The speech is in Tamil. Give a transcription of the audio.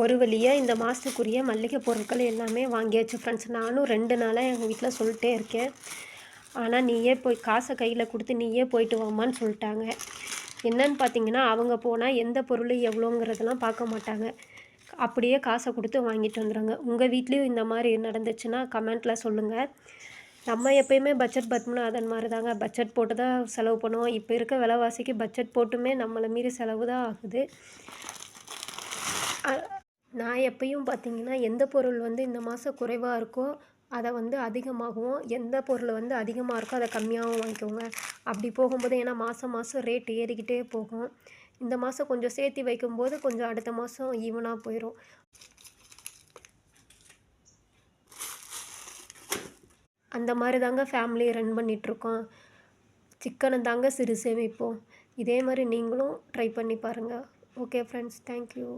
ஒரு வழியாக இந்த மாதத்துக்குரிய மளிகை பொருட்கள் எல்லாமே வாங்கியாச்சு ஃப்ரெண்ட்ஸ் நானும் ரெண்டு நாளாக எங்கள் வீட்டில் சொல்லிட்டே இருக்கேன். ஆனால் நீயே போய் காசை கையில் கொடுத்து நீயே போயிட்டு வாமான்னு சொல்லிட்டாங்க. என்னன்னு பார்த்தீங்கன்னா அவங்க போனால் எந்த பொருள் எவ்வளோங்கிறதெல்லாம் பார்க்க மாட்டாங்க. அப்படியே காசை கொடுத்து வாங்கிட்டு வந்துடுறாங்க. உங்கள் வீட்லேயும் இந்த மாதிரி நடந்துச்சுன்னா கமெண்ட்டில் சொல்லுங்கள் நம்ம எப்பயுமே பட்ஜெட் பத்மநாதன் மாதிரி தாங்க பட்ஜெட் போட்டு தான் செலவு பண்ணுவோம். இப்போ இருக்க விலைவாசிக்கு பட்ஜெட் போட்டுமே நம்மளை மீறி செலவு தான் ஆகுது. நான் எப்பயும் பார்த்தீங்கன்னா எந்த பொருள் வந்து இந்த மாதம் குறைவாக இருக்கோ அதை வந்து அதிகமாகவும் எந்த பொருள் வந்து அதிகமாக இருக்கோ அதை கம்மியாகவும் வாங்கிக்கோங்க. அப்படி போகும்போது ஏன்னா மாதம் மாதம் ரேட் ஏறிக்கிட்டே போகும். இந்த மாதம் கொஞ்சம் சேர்த்தி வைக்கும்போது கொஞ்சம் அடுத்த மாதம் ஈவனாக போயிடும் அந்த மாதிரி தாங்க ஃபேமிலி ரன் பண்ணிகிட்ருக்கோம் சிக்கனை தாங்க சிறு சேமிப்போம். இதே மாதிரி நீங்களும் ட்ரை பண்ணி பாருங்கள் ஓகே ஃப்ரெண்ட்ஸ் தேங்க்யூ